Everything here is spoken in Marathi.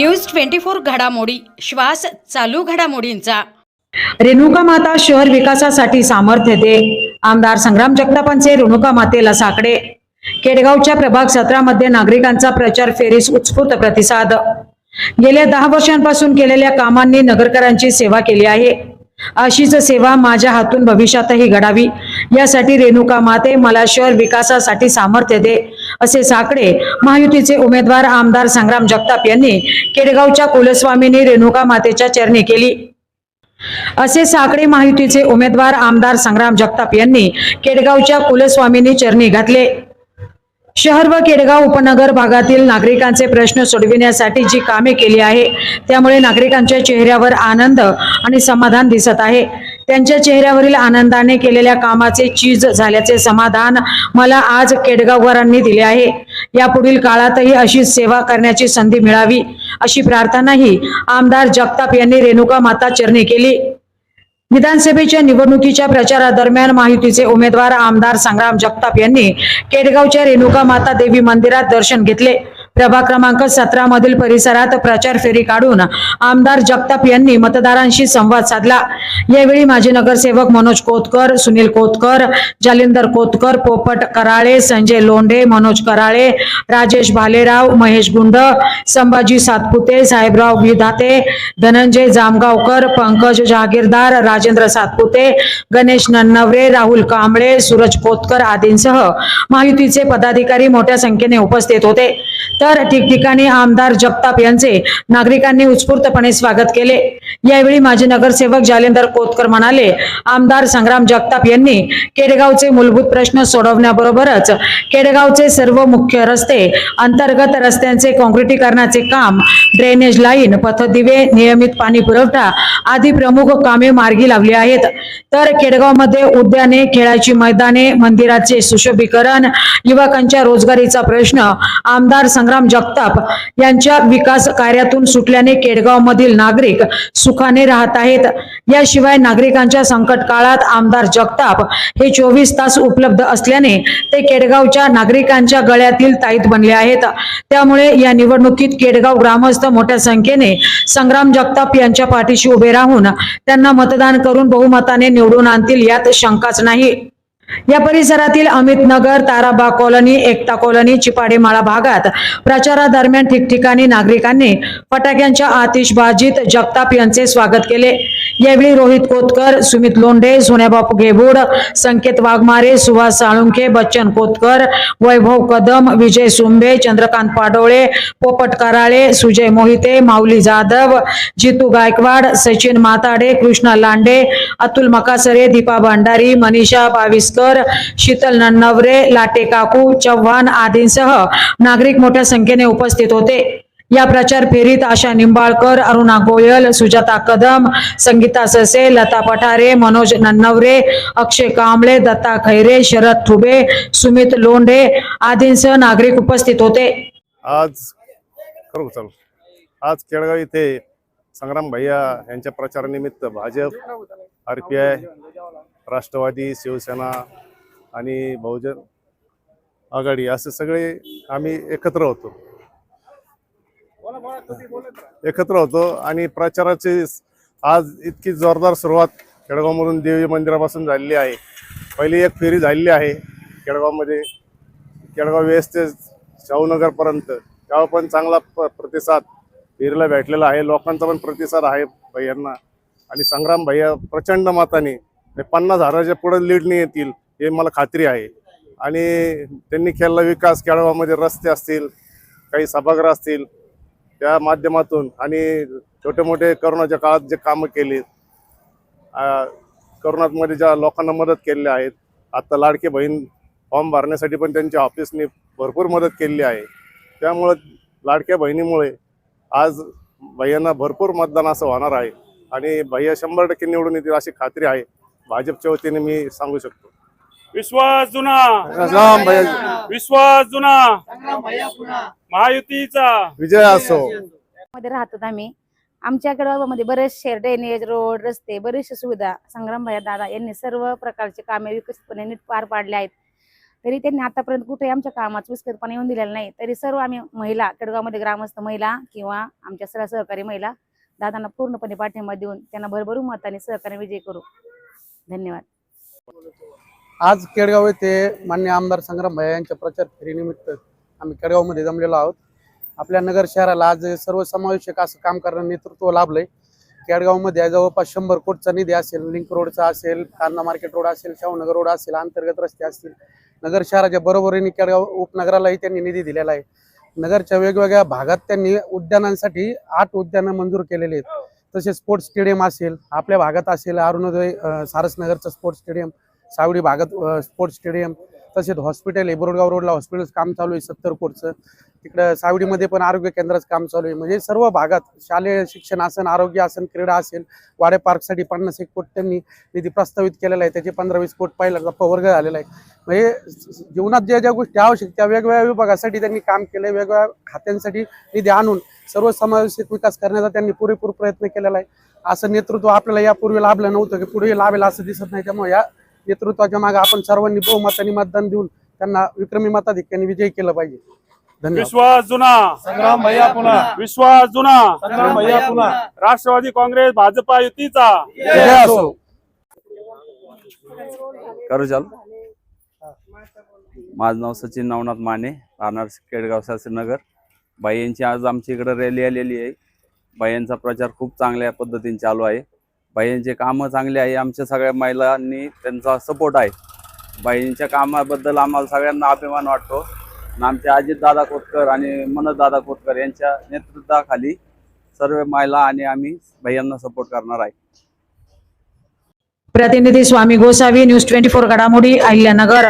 न्यूज ट्वेंटी फोर घडामोडी. श्वास चालू घडामोडींचा. रेणुका माता शहर विकासासाठी सामर्थ्य दे. आमदार संग्राम जगतापांचे रेणुका मातेला साकडे. केडगावच्या प्रभाग सत्रामध्ये नागरिकांचा प्रचार फेरीस उत्स्फूर्त प्रतिसाद. गेल्या दहा वर्षांपासून केलेल्या कामांनी नगरकरांची सेवा केली आहे. अशीच सेवा माझ्या हातून भविष्यातही घडावी. यासाठी रेणुका माते मला शहर विकासासाठी सामर्थ्य दे असे साकडे महायुतीचे उमेदवार आमदार संग्राम जगताप यांनी केडगावच्या कुलस्वामीने रेणुका मातेच्या चरणी केली. असे साकडे महायुतीचे उमेदवार आमदार संग्राम जगताप यांनी केडगावच्या कुलस्वामींनी चरणी घातले. शहर व केडगाव उपनगर भागातील नागरिकांचे प्रश्न सोडविण्यासाठी जी कामे केली आहे त्यामुळे नागरिकांच्या चेहऱ्यावर आनंद आणि समाधान दिसत आहे. त्यांच्या चेहऱ्यावरील आनंदाने केलेल्या कामाचे चीज झाल्याचे समाधान मला आज केडगावकरांनी दिले आहे. यापुढील काळातही अशी सेवा करण्याची संधी मिळावी अशी प्रार्थनाही आमदार जगताप यांनी रेणुका माता चरणी केली. विधानसभेच्या निवडणुकीच्या प्रचारादरम्यान माहितीचे उमेदवार आमदार संग्राम जगताप यांनी केडगावच्या रेणुका माता देवी मंदिरात दर्शन घेतले. प्रभाग क्रमांक सतरा मधील परिसरात प्रचार फेरी काढून आमदार जगताप यांनी मतदारांशी संवाद साधला. यावेळी माजी नगरसेवक मनोज कोतकर सुनील कोतकर जालिंदर कोतकर पोपट कराळे संजय लोंढे मनोज कराळे राजेश भालेराव महेश गुंड संभाजी सातपुते साहेबराव विधाते धनंजय जामगावकर पंकज जहागीरदार राजेंद्र सातपुते गणेश नन्नवरे राहुल कांबळे सूरज कोतकर आदींसह महायुतीचे पदाधिकारी मोठ्या संख्येने उपस्थित होते. तर ठिकठिकाणी आमदार जगताप यांचे नागरिकांनी उत्स्फूर्तपणे स्वागत केले. यावेळी माजी नगरसेवक जालेंदर कोतकर म्हणाले आमदार संग्राम जगताप यांनी केडगावचे मूलभूत प्रश्न सोडवण्याबरोबरच केडगावचे सर्व मुख्य रस्ते अंतर्गत रस्त्यांचे काँक्रिटीकरणाचे काम ड्रेनेज लाईन पथदिवे नियमित पाणी पुरवठा आदी प्रमुख कामे मार्गी लावली आहेत. तर केडगावमध्ये उद्याने खेळाची मैदाने मंदिराचे सुशोभीकरण युवकांच्या रोजगारीचा प्रश्न आमदार संग्राम जगताप यांच्या विकास कार्यातून सुटल्याने केडगाव मधील नागरिक सुखाने राहत आहेत. याशिवाय नागरिकांच्या संकट काळात आमदार जगताप हे चोवीस तास उपलब्ध असल्याने ते केडगावच्या नागरिकांच्या गळ्यातील ताईत बनले आहेत. त्यामुळे या निवडणुकीत केडगाव ग्रामस्थ मोठ्या संख्येने संग्राम जगताप यांच्या पाठीशी उभे राहून त्यांना मतदान करून बहुमताने निवडून आणतील यात शंकाच नाही. या परिसरातील अमित नगर ताराबा कॉलनी एकता कॉलनी चिपाडेमाळा भागात प्रचारादरम्यान ठिकठिकाणी नागरिकांनी फटाक्यांच्या आतिषबाजीत जगताप यांचे स्वागत केले. यावेळी रोहित कोतकर सुमित लोंढे सोन्याबापू घेबूड संकेत वाघमारे सुभाष साळुंखे बच्चन कोतकर वैभव कदम विजय सुंबे चंद्रकांत पाडोळे पोपट कराळे सुजय मोहिते माऊली जाधव जितू गायकवाड सचिन माताडे कृष्णा लांडे अतुल मकासरे दीपा भंडारी मनीषा बाविस्कर शीतल नन्नवरे लाटे काकू चव्हाण आदींसह नागरिक मोठ्या संख्येने उपस्थित होते. या प्रचार फेरीत आशा निंबाळकर अरुणा गोयल सुजाता कदम संगीता ससे लता पठारे मनोज नन्नवरे अक्षय कांबळे दत्ता खैरे शरद ठुबे सुमित लोंढे आदींसह नागरिक उपस्थित होते. आज करू चालू. आज केळगाव इथे संग्राम भैया यांच्या प्रचारानिमित्त Bhajap R P I Rashtravadi Shivsena आणि बहुजन आघाडी असे सगळे आम्ही एकत्र होतो. एकत्र होतो आणि प्रचाराची आज इतकी जोरदार सुरुवात केळगावमधून देवी मंदिरापासून झालेली आहे. पहिली एक फेरी झालेली आहे केळगावमध्ये केळगाव वेस्ट ते शाहूनगरपर्यंत. त्यावर पण चांगला प- प्रतिसाद फेरीला भेटलेला आहे. लोकांचा पण प्रतिसाद आहे भैयांना. आणि संग्राम भैया प्रचंड मताने ते पन्नास हजाराच्या पुढे लीडने येतील हे मला खात्री आहे. आणि त्यांनी केलेला विकास केळगावमध्ये रस्ते असतील काही सभागृह असतील त्या माध्यमातून आणि छोटे मोठे करोनाच्या काळात जे कामं केली करोनामध्ये ज्या लोकांना मदत केलेल्या आहेत आता लाडके बहीण फॉर्म भरण्यासाठी पण त्यांच्या ऑफिसने भरपूर मदत केलेली आहे. त्यामुळं लाडक्या बहिणीमुळे आज भैयांना भरपूर मतदान असं होणार आहे. आणि भैया शंभर टक्के निवडून येतील अशी खात्री आहे. भाजपच्या वतीने मी सांगू शकतो. विश्वास जुना. राम भैया. विश्वास जुना. महायुतीचा. विजय असो. मध्ये राहतात आम्ही. आमच्या मध्ये बरेचसे ड्रेनेज रोड रस्ते बरेचशे सुविधा संग्रामभाई दादा यांनी सर्व प्रकारचे कामे विकसितपणे नीट पार पाडले आहेत. तरी त्यांनी आतापर्यंत कुठे आमच्या कामात विस्कटपणे येऊन दिलेला नाही. तरी सर्व आम्ही महिला केडगावमध्ये ग्रामस्थ महिला किंवा आमच्या सर्व सहकारी महिला दादांना पूर्णपणे पाठिंबा देऊन त्यांना भरभरून मताने सहकार्य विजय करू. धन्यवाद. आज केडगाव येथे मान्य आमदार संग्राम भाया यांच्या प्रचार फेरीनिमित्त आम्ही केडगावमध्ये जमलेलो आहोत. आपल्या नगर शहराला आज सर्वसमावेशक असं काम करणारं नेतृत्व लाभलंय. केडगावमध्ये जवळपास शंभर कोटचा निधी असेल लिंक रोडचा असेल कांदा मार्केट रोड असेल शाहूनगर रोड असेल अंतर्गत रस्ते असतील. नगर शहराच्या बरोबरीने केडगाव उपनगरालाही त्यांनी निधी दिलेला आहे. नगरच्या वेगवेगळ्या भागात त्यांनी उद्यानांसाठी आठ उद्यानं मंजूर केलेली आहेत. तसेच स्पोर्ट्स स्टेडियम असेल आपल्या भागात असेल अरुणोदय सारसनगरचं स्पोर्ट्स स्टेडियम सावडी भागात स्पोर्ट्स स्टेडियम तसेच हॉस्पिटल आहे बोरगाव रोडला हॉस्पिटल काम चालू आहे सत्तर कोटचं तिकडं सावडीमध्ये पण आरोग्य केंद्राचं काम चालू आहे. म्हणजे सर्व भागात शालेय शिक्षण असेल आरोग्य असेल क्रीडा असेल वाडे पार्कसाठी पन्नास एक कोट त्यांनी निधी प्रस्तावित केलेला आहे. त्याचे पंधरा वीस कोट पहिला टप्पा वर्ग झालेला आहे. म्हणजे जीवनात ज्या ज्या गोष्टी आवश्यक त्या वेगवेगळ्या विभागासाठी त्यांनी काम केले वेगवेगळ्या खात्यांसाठी निधी आणून सर्व समावेशित विकास करण्याचा त्यांनी पुरेपूर प्रयत्न केलेला आहे. असं नेतृत्व आपल्याला यापूर्वी लाभलं नव्हतं की पुढे लाभेल असं दिसत नाही. त्यामुळे या नेतृत्वाच्या मागे आपण सर्वांनी बहुमताने मतदान देऊन त्यांना विक्रमी मताधिक्याने विजयी केलं पाहिजे. धन्यवाद. विश्वास जुना. संग्राम भैया पुन्हा. विश्वास जुना. संग्राम भैया पुन्हा. राष्ट्रवादी काँग्रेस भाजपा युतीचा. करू चाल. माझं नाव सचिन नवनाथ माने राहणार केडगाव शास्त्रीनगर. बाईंची आज आमच्या इकडे रॅली आलेली आहे. बाईंचा प्रचार खूप चांगल्या पद्धतीने चालू आहे. बाईंचे कामं चांगले आहे. आमच्या सगळ्या महिलांनी त्यांचा सपोर्ट आहे. बाईंच्या कामाबद्दल आम्हाला सगळ्यांना अभिमान वाटतो. आणि आमचे अजितदादा कोतकर आणि मनोजदादा कोतकर यांच्या नेतृत्वाखाली सर्व महिला आणि आम्ही बाईंना सपोर्ट करणार आहे. प्रतिनिधी Swami Gosavi news twenty four घडामोडी अहिल्यानगर.